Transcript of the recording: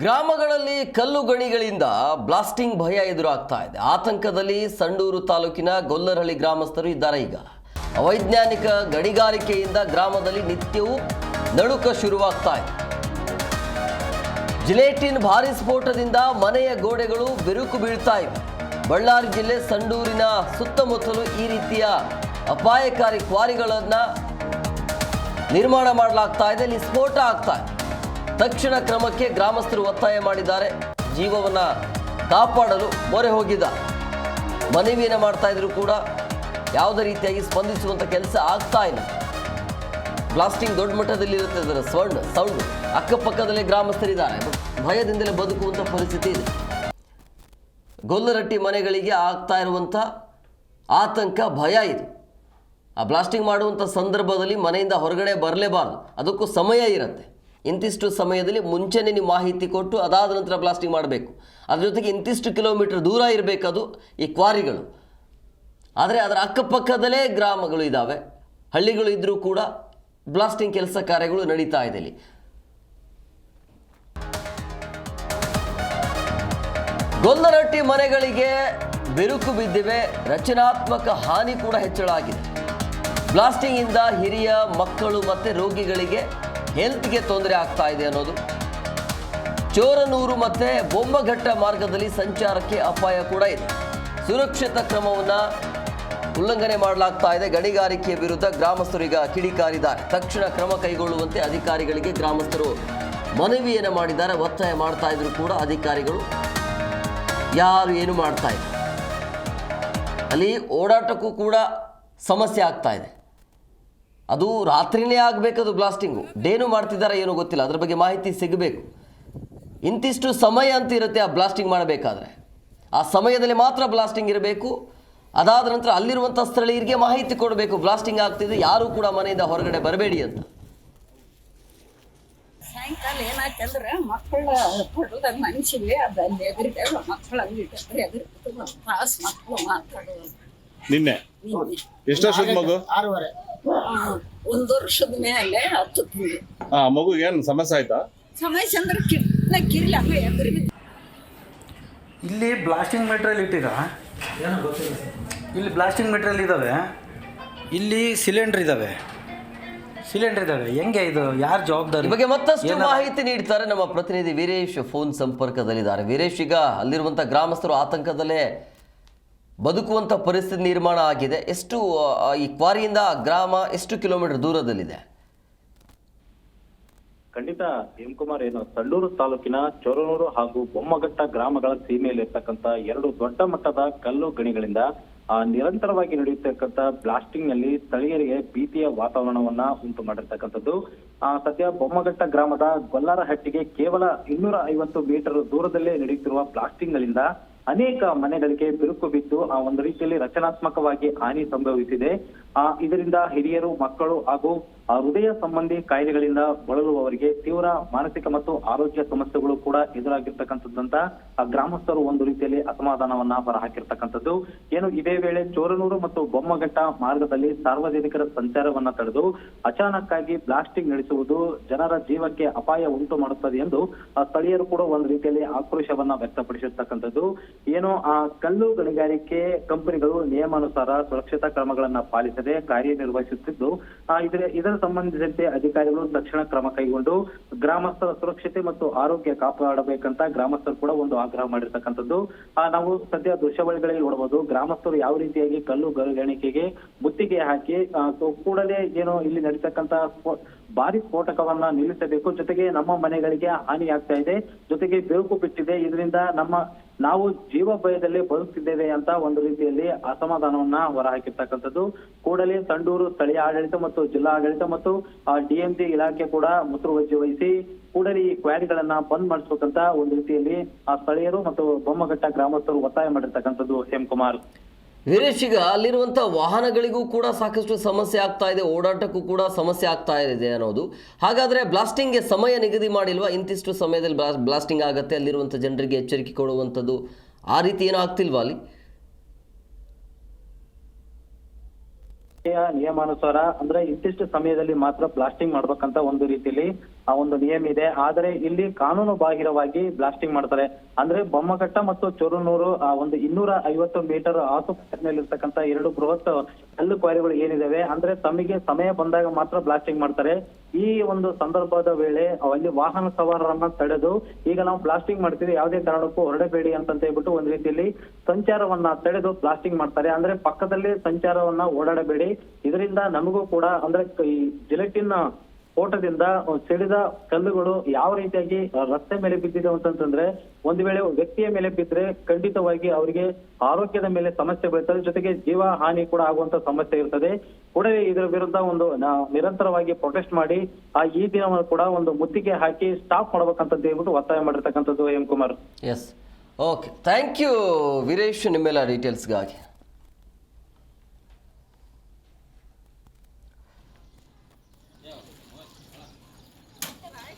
ಗ್ರಾಮಗಳಲ್ಲಿ ಕಲ್ಲು ಗಣಿಗಳಿಂದ ಬ್ಲಾಸ್ಟಿಂಗ್ ಭಯ ಎದುರಾಗ್ತಾ ಇದೆ. ಆತಂಕದಲ್ಲಿ ಸಂಡೂರು ತಾಲೂಕಿನ ಗೊಲ್ಲರಹಳ್ಳಿ ಗ್ರಾಮಸ್ಥರು ಇದ್ದಾರೆ ಈಗ. ಅವೈಜ್ಞಾನಿಕ ಗಣಿಗಾರಿಕೆಯಿಂದ ಗ್ರಾಮದಲ್ಲಿ ನಿತ್ಯವೂ ನಡುಕ ಶುರುವಾಗ್ತಾ ಇದೆ. ಜಿಲೇಟಿನ್ ಭಾರಿ ಸ್ಫೋಟದಿಂದ ಮನೆಯ ಗೋಡೆಗಳು ಬಿರುಕು ಬೀಳ್ತಾ ಇವೆ. ಬಳ್ಳಾರಿ ಜಿಲ್ಲೆ ಸಂಡೂರಿನ ಸುತ್ತಮುತ್ತಲು ಈ ರೀತಿಯ ಅಪಾಯಕಾರಿ ಕ್ವಾರಿಗಳನ್ನು ನಿರ್ಮಾಣ ಮಾಡಲಾಗ್ತಾ ಇದೆ. ಇಲ್ಲಿ ಸ್ಫೋಟ ಆಗ್ತಾ ಇದೆ. ತಕ್ಷಣ ಕ್ರಮಕ್ಕೆ ಗ್ರಾಮಸ್ಥರು ಒತ್ತಾಯ ಮಾಡಿದ್ದಾರೆ. ಜೀವವನ್ನ ಕಾಪಾಡಲು ಮೊರೆ ಹೋಗಿದ್ದ ಮನವಿಯನ್ನು ಮಾಡ್ತಾ ಇದ್ರು ಕೂಡ ಯಾವುದೇ ರೀತಿಯಾಗಿ ಸ್ಪಂದಿಸುವಂಥ ಕೆಲಸ ಆಗ್ತಾ ಇಲ್ಲ. ಬ್ಲಾಸ್ಟಿಂಗ್ ದೊಡ್ಡ ಮಟ್ಟದಲ್ಲಿ ಇರುತ್ತೆ ಅದರ ಸೌಂಡ್ ಸೌಂಡ್. ಅಕ್ಕಪಕ್ಕದಲ್ಲೇ ಗ್ರಾಮಸ್ಥರಿದ್ದಾರೆ. ಭಯದಿಂದಲೇ ಬದುಕುವಂಥ ಪರಿಸ್ಥಿತಿ ಇದೆ. ಗೊಲ್ಲರಟ್ಟಿ ಮನೆಗಳಿಗೆ ಆಗ್ತಾ ಇರುವಂಥ ಆತಂಕ, ಭಯ ಇದು. ಆ ಬ್ಲಾಸ್ಟಿಂಗ್ ಮಾಡುವಂಥ ಸಂದರ್ಭದಲ್ಲಿ ಮನೆಯಿಂದ ಹೊರಗಡೆ ಬರಲೇಬಾರ್ದು. ಅದಕ್ಕೂ ಸಮಯ ಇರುತ್ತೆ. ಇಂತಿಷ್ಟು ಸಮಯದಲ್ಲಿ ಮುಂಚೆನೇ ನೀವು ಮಾಹಿತಿ ಕೊಟ್ಟು ಅದಾದ ನಂತರ ಬ್ಲಾಸ್ಟಿಂಗ್ ಮಾಡಬೇಕು. ಅದ್ರ ಜೊತೆಗೆ ಇಂತಿಷ್ಟು ಕಿಲೋಮೀಟರ್ ದೂರ ಇರಬೇಕದು ಈ ಕ್ವಾರಿಗಳು. ಆದರೆ ಅದರ ಅಕ್ಕಪಕ್ಕದಲ್ಲೇ ಗ್ರಾಮಗಳು ಇದ್ದಾವೆ ಹಳ್ಳಿಗಳು ಇದ್ದರೂ ಕೂಡ ಬ್ಲಾಸ್ಟಿಂಗ್ ಕೆಲಸ ಕಾರ್ಯಗಳು ನಡೀತಾ ಇದೆ ಇಲ್ಲಿ. ಗೊಲ್ಲರಟ್ಟಿ ಮನೆಗಳಿಗೆ ಬಿರುಕು ಬಿದ್ದಿವೆ. ರಚನಾತ್ಮಕ ಹಾನಿ ಕೂಡ ಹೆಚ್ಚಳ ಆಗಿದೆ. ಬ್ಲಾಸ್ಟಿಂಗ್ ಇಂದ ಹಿರಿಯ ಮಕ್ಕಳು ಮತ್ತೆ ರೋಗಿಗಳಿಗೆ ಹೆಲ್ತ್ಗೆ ತೊಂದರೆ ಆಗ್ತಾ ಇದೆ ಅನ್ನೋದು. ಚೋರನೂರು ಮತ್ತೆ ಬೊಮ್ಮಘಟ್ಟ ಮಾರ್ಗದಲ್ಲಿ ಸಂಚಾರಕ್ಕೆ ಅಪಾಯ ಕೂಡ ಇದೆ. ಸುರಕ್ಷಿತ ಕ್ರಮವನ್ನು ಉಲ್ಲಂಘನೆ ಮಾಡಲಾಗ್ತಾ ಇದೆ. ಗಣಿಗಾರಿಕೆ ವಿರುದ್ಧ ಗ್ರಾಮಸ್ಥರು ಈಗ ಕಿಡಿಕಾರಿದ್ದಾರೆ. ತಕ್ಷಣ ಕ್ರಮ ಕೈಗೊಳ್ಳುವಂತೆ ಅಧಿಕಾರಿಗಳಿಗೆ ಗ್ರಾಮಸ್ಥರು ಮನವಿಯನ್ನು ಮಾಡಿದ್ದಾರೆ. ಒತ್ತಾಯ ಮಾಡ್ತಾ ಇದ್ರು ಕೂಡ ಅಧಿಕಾರಿಗಳು ಯಾರು ಏನು ಮಾಡ್ತಾ ಇದ್ದಾರೆ ಅಲ್ಲಿ ಓಡಾಟಕ್ಕೂ ಕೂಡ ಸಮಸ್ಯೆ ಆಗ್ತಾ ಇದೆ. ಅದು ರಾತ್ರಿನೇ ಆಗಬೇಕದು ಬ್ಲಾಸ್ಟಿಂಗು ಡೇನು ಮಾಡ್ತಿದ್ದಾರೆ ಏನೋ ಗೊತ್ತಿಲ್ಲ. ಅದ್ರ ಬಗ್ಗೆ ಮಾಹಿತಿ ಸಿಗಬೇಕು. ಇಂತಿಷ್ಟು ಸಮಯ ಅಂತ ಇರುತ್ತೆ ಆ ಬ್ಲಾಸ್ಟಿಂಗ್ ಮಾಡಬೇಕಾದ್ರೆ. ಆ ಸಮಯದಲ್ಲಿ ಮಾತ್ರ ಬ್ಲಾಸ್ಟಿಂಗ್ ಇರಬೇಕು. ಅದಾದ ನಂತರ ಅಲ್ಲಿರುವಂಥ ಸ್ಥಳೀಯರಿಗೆ ಮಾಹಿತಿ ಕೊಡಬೇಕು. ಬ್ಲಾಸ್ಟಿಂಗ್ ಆಗ್ತಿದೆ ಯಾರೂ ಕೂಡ ಮನೆಯಿಂದ ಹೊರಗಡೆ ಬರಬೇಡಿ ಅಂತ. ಸಾಯಂಕಾಲ ಏನಾಯ್ತಂದ್ರೆ ಮಕ್ಕಳ ಹೊಡೆದ ಮನುಷ್ಯಗೆ ಅದು ಅಲ್ಲಿ ಎದುರಿದಾಗ ಮಕ್ಕಳು ಅಲ್ಲಿ ಎದುರು ಮಕ್ಕಳು ಮಾತಾಡೋದು. ನಿನ್ನೆ? ಎಷ್ಟು ಮಗು? ಆರೂವರೆ. ಒಂದು ವರ್ಷದ ಮೇಲೆ ಹತ್ತು ತಿಂಗಳು ಆ ಮಗು ಏನು ಸಮಸ್ಯೆ ಆಯ್ತಾ? ಸಮಸ್ಯೆ ಅಂದ್ರೆ ಕಿಟ್ನ ಕಿರ್ಲ ಎದುರು ಇಲ್ಲಿ ಬ್ಲಾಸ್ಟಿಂಗ್ ಮೆಟೀರಿಯಲ್ ಇಟ್ಟಿರಾ ಇಲ್ಲಿ ಬ್ಲಾಸ್ಟಿಂಗ್ ಮೆಟೀರಿಯಲ್ ಇದ್ದಾವೆ ಇಲ್ಲಿ ಸಿಲಿಂಡರ್ ಇದ್ದಾವೆ ಸಿಲಿಂಡರ್ ಇದ್ದಾವೆ ಹೆಂಗೆ ಇದು? ಯಾರು ಜವಾಬ್ದಾರಿ? ಬಗ್ಗೆ ಮತ್ತಷ್ಟು ಏನಾರ- ಮಾಹಿತಿ ನೀಡ್ತಾರೆ ನಮ್ಮ ಪ್ರತಿನಿಧಿ ವೀರೇಶ್ ಫೋನ್ ಸಂಪರ್ಕದಲ್ಲಿದ್ದಾರೆ. ವೀರೇಶ್ ಈಗ ಅಲ್ಲಿರುವಂಥ ಗ್ರಾಮಸ್ಥರು ಆತಂಕದಲ್ಲೇ ಬದುಕುವಂಥ ಪರಿಸ್ಥಿತಿ ನಿರ್ಮಾಣ ಆಗಿದೆ. ಎಷ್ಟು ಈ ಕ್ವಾರಿಯಿಂದ ಗ್ರಾಮ ಎಷ್ಟು ಕಿಲೋಮೀಟರ್ ದೂರದಲ್ಲಿದೆ? ಖಂಡಿತ ಹೇಮಕುಮಾರ್ ಏನು ಸಂಡೂರು ತಾಲೂಕಿನ ಚೊರನೂರು ಹಾಗೂ ಬೊಮ್ಮಘಟ್ಟ ಗ್ರಾಮಗಳ ಸೀಮೆಯಲ್ಲಿರ್ತಕ್ಕಂಥ ಎರಡು ದೊಡ್ಡ ಮಟ್ಟದ ಕಲ್ಲು ಗಣಿಗಳಿಂದ ನಿರಂತರವಾಗಿ ನಡೆಯುತ್ತಿರ್ತಕ್ಕಂಥ ಬ್ಲಾಸ್ಟಿಂಗ್ನಲ್ಲಿ ಸ್ಥಳೀಯರಿಗೆ ಭೀತಿಯ ವಾತಾವರಣವನ್ನ ಉಂಟು ಮಾಡಿರ್ತಕ್ಕಂಥದ್ದು. ಆ, ಸದ್ಯ ಬೊಮ್ಮಘಟ್ಟ ಗ್ರಾಮದ ಗೊಲ್ಲಾರಹಟ್ಟಿಗೆ ಕೇವಲ ಇನ್ನೂರ ಐವತ್ತು ಮೀಟರ್ ದೂರದಲ್ಲೇ ನಡೆಯುತ್ತಿರುವ ಬ್ಲಾಸ್ಟಿಂಗ್ ಗಳಿಂದ ಅನೇಕ ಮನೆಗಳಿಗೆ ಬಿರುಕು ಬಿದ್ದು ಆ ಒಂದು ರೀತಿಯಲ್ಲಿ ರಚನಾತ್ಮಕವಾಗಿ ಹಾನಿ ಸಂಭವಿಸಿದೆ. ಆ, ಇದರಿಂದ ಹಿರಿಯರು, ಮಕ್ಕಳು ಹಾಗೂ ಹೃದಯ ಸಂಬಂಧಿ ಕಾಯಿಲೆಗಳಿಂದ ಬಳಲುವವರಿಗೆ ತೀವ್ರ ಮಾನಸಿಕ ಮತ್ತು ಆರೋಗ್ಯ ಸಮಸ್ಯೆಗಳು ಕೂಡ ಎದುರಾಗಿರ್ತಕ್ಕಂಥದ್ದಂತ ಗ್ರಾಮಸ್ಥರು ಒಂದು ರೀತಿಯಲ್ಲಿ ಅಸಮಾಧಾನವನ್ನ ಹೊರಹಾಕಿರ್ತಕ್ಕಂಥದ್ದು. ಏನು ಇದೇ ವೇಳೆ ಚೋರನೂರು ಮತ್ತು ಬೊಮ್ಮಘಟ್ಟ ಮಾರ್ಗದಲ್ಲಿ ಸಾರ್ವಜನಿಕರ ಸಂಚಾರವನ್ನ ತಡೆದು ಅಚಾನಕ್ಕಾಗಿ ಬ್ಲಾಸ್ಟಿಂಗ್ ನಡೆಸುವುದು ಜನರ ಜೀವಕ್ಕೆ ಅಪಾಯ ಉಂಟು ಮಾಡುತ್ತದೆ ಎಂದು ಸ್ಥಳೀಯರು ಕೂಡ ಒಂದು ರೀತಿಯಲ್ಲಿ ಆಕ್ರೋಶವನ್ನ ವ್ಯಕ್ತಪಡಿಸಿರ್ತಕ್ಕಂಥದ್ದು. ಏನು ಆ ಕಲ್ಲು ಗಣಿಗಾರಿಕೆ ಕಂಪನಿಗಳು ನಿಯಮಾನುಸಾರ ಸುರಕ್ಷತಾ ಕ್ರಮಗಳನ್ನ ಪಾಲಿಸದೆ ಕಾರ್ಯನಿರ್ವಹಿಸುತ್ತಿದ್ದು ಇದರ ಸಂಬಂಧಿಸಿದಂತೆ ಅಧಿಕಾರಿಗಳು ತಕ್ಷಣ ಕ್ರಮ ಕೈಗೊಂಡು ಗ್ರಾಮಸ್ಥರ ಸುರಕ್ಷತೆ ಮತ್ತು ಆರೋಗ್ಯ ಕಾಪಾಡಬೇಕಂತ ಗ್ರಾಮಸ್ಥರು ಕೂಡ ಒಂದು ಆಗ್ರಹ ಮಾಡಿರ್ತಕ್ಕಂಥದ್ದು. ನಾವು ಸದ್ಯ ದೃಶ್ಯಾವಳಿಗಳಲ್ಲಿ ನೋಡಬಹುದು, ಗ್ರಾಮಸ್ಥರು ಯಾವ ರೀತಿಯಾಗಿ ಕಲ್ಲು ಗಣಿಕೆಗೆ ಮುತ್ತಿಗೆ ಹಾಕಿ ಕೂಡಲೇ ಏನು ಇಲ್ಲಿ ನಡೀತಕ್ಕಂತ ಭಾರಿ ಸ್ಫೋಟಕವನ್ನ ನಿಲ್ಲಿಸಬೇಕು. ಜೊತೆಗೆ ನಮ್ಮ ಮನೆಗಳಿಗೆ ಹಾನಿಯಾಗ್ತಾ ಇದೆ. ಜೊತೆಗೆ ಬೆಳಕು ಬಿಟ್ಟಿದೆ ಇದರಿಂದ ನಮ್ಮ ನಾವು ಜೀವ ಭಯದಲ್ಲಿ ಬದುಕ್ತಿದ್ದೇವೆ ಅಂತ ಒಂದು ರೀತಿಯಲ್ಲಿ ಅಸಮಾಧಾನವನ್ನ ಹೊರಹಾಕಿರ್ತಕ್ಕಂಥದ್ದು. ಕೂಡಲೇ ಸಂಡೂರು ಸ್ಥಳೀಯ ಆಡಳಿತ ಮತ್ತು ಜಿಲ್ಲಾ ಆಡಳಿತ ಮತ್ತು ಡಿಎಂಸಿ ಇಲಾಖೆ ಕೂಡ ಮುತುವರ್ಜಿ ವಹಿಸಿ, ಕೂಡಲೇ ಈ ಕ್ವಾರಿಗಳನ್ನ ಬಂದ್ ಮಾಡಿಸ್ಬೇಕಂತ ಒಂದು ರೀತಿಯಲ್ಲಿ, ಆ, ಸ್ಥಳೀಯರು ಮತ್ತು ಬೊಮ್ಮಘಟ್ಟ ಗ್ರಾಮಸ್ಥರು ಒತ್ತಾಯ ಮಾಡಿರ್ತಕ್ಕಂಥದ್ದು ಹೇಮಕುಮಾರ್ ವೀರೇಶ್ ಈಗ ಅಲ್ಲಿರುವಂಥ ವಾಹನಗಳಿಗೂ ಕೂಡ ಸಾಕಷ್ಟು ಸಮಸ್ಯೆ ಆಗ್ತಾ ಇದೆ, ಓಡಾಟಕ್ಕೂ ಕೂಡ ಸಮಸ್ಯೆ ಆಗ್ತಾ ಇದೆ ಅನ್ನೋದು. ಹಾಗಾದರೆ ಬ್ಲಾಸ್ಟಿಂಗ್ಗೆ ಸಮಯ ನಿಗದಿ ಮಾಡಿಲ್ವಾ? ಇಂತಿಷ್ಟು ಸಮಯದಲ್ಲಿ ಬ್ಲಾ ಬ್ಲಾಸ್ಟಿಂಗ್ ಆಗುತ್ತೆ ಅಲ್ಲಿರುವಂಥ ಜನರಿಗೆ ಎಚ್ಚರಿಕೆ ಕೊಡುವಂಥದ್ದು ಆ ರೀತಿ ಏನೂ ಆಗ್ತಿಲ್ವಾ ಅಲ್ಲಿ? ನಿಯಮಾನುಸಾರ ಅಂದ್ರೆ ಇಂತಿಷ್ಟು ಸಮಯದಲ್ಲಿ ಮಾತ್ರ ಬ್ಲಾಸ್ಟಿಂಗ್ ಮಾಡ್ಬೇಕಂತ ಒಂದು ರೀತಿಯಲ್ಲಿ ಆ ಒಂದು ನಿಯಮ ಇದೆ. ಆದರೆ ಇಲ್ಲಿ ಕಾನೂನು ಬಾಹಿರವಾಗಿ ಬ್ಲಾಸ್ಟಿಂಗ್ ಮಾಡ್ತಾರೆ. ಅಂದ್ರೆ ಬೊಮ್ಮಘಟ್ಟ ಮತ್ತು ಚೋರನೂರು, ಆ ಒಂದು ಇನ್ನೂರ ಐವತ್ತು ಮೀಟರ್ ಆಸುಪಾಸಿನಲ್ಲಿರ್ತಕ್ಕಂಥ ಎರಡು ಬೃಹತ್ ಕಲ್ಲು ಕ್ವಾರಿಗಳು ಏನಿದಾವೆ, ಅಂದ್ರೆ ತಮಗೆ ಸಮಯ ಬಂದಾಗ ಮಾತ್ರ ಬ್ಲಾಸ್ಟಿಂಗ್ ಮಾಡ್ತಾರೆ. ಈ ಒಂದು ಸಂದರ್ಭದ ವೇಳೆ ಅಲ್ಲಿ ವಾಹನ ಸವಾರರನ್ನ ತಡೆದು ಈಗ ನಾವು ಬ್ಲಾಸ್ಟಿಂಗ್ ಮಾಡ್ತೀವಿ. ಯಾವುದೇ ಕಾರಣಕ್ಕೂ ಹೊರಡಬೇಡಿ ಅಂತ ಹೇಳ್ಬಿಟ್ಟು ಒಂದ್ ರೀತಿಯಲ್ಲಿ ಸಂಚಾರವನ್ನ ತಡೆದು ಬ್ಲಾಸ್ಟಿಂಗ್ ಮಾಡ್ತಾರೆ. ಅಂದ್ರೆ ಪಕ್ಕದಲ್ಲಿ ಸಂಚಾರವನ್ನ ಓಡಾಡಬೇಡಿ. ಇದರಿಂದ ನಮಗೂ ಕೂಡ, ಅಂದ್ರೆ ಈ ಜಿಲೆಟಿನ್ ಸ್ಫೋಟದಿಂದ ಸಿಡಿದ ಕಲ್ಲುಗಳು ಯಾವ ರೀತಿಯಾಗಿ ರಸ್ತೆ ಮೇಲೆ ಬಿದ್ದಿದೆ ಅಂತಂತಂದ್ರೆ ಒಂದು ವೇಳೆ ವ್ಯಕ್ತಿಯ ಮೇಲೆ ಬಿದ್ದರೆ ಖಂಡಿತವಾಗಿ ಅವರಿಗೆ ಆರೋಗ್ಯದ ಮೇಲೆ ಸಮಸ್ಯೆ ಬೀಳ್ತದೆ, ಜೊತೆಗೆ ಜೀವ ಹಾನಿ ಕೂಡ ಆಗುವಂತ ಸಮಸ್ಯೆ ಇರ್ತದೆ. ಕೂಡಲೇ ಇದರ ವಿರುದ್ಧ ಒಂದು ನಿರಂತರವಾಗಿ ಪ್ರೊಟೆಸ್ಟ್ ಮಾಡಿ, ಆ ಈ ದಿನವನ್ನು ಕೂಡ ಒಂದು ಮುತ್ತಿಗೆ ಹಾಕಿ ಸ್ಟಾಪ್ ಮಾಡ್ಬೇಕಂತ ಹೇಳ್ಬಿಟ್ಟು ಒತ್ತಾಯ ಮಾಡಿರ್ತಕ್ಕಂಥದ್ದು M Kumar. Yes okay thank you Veeresh ನಿಮ್ಮೆಲ್ಲ ಡೀಟೇಲ್ಸ್ಗಾಗಿ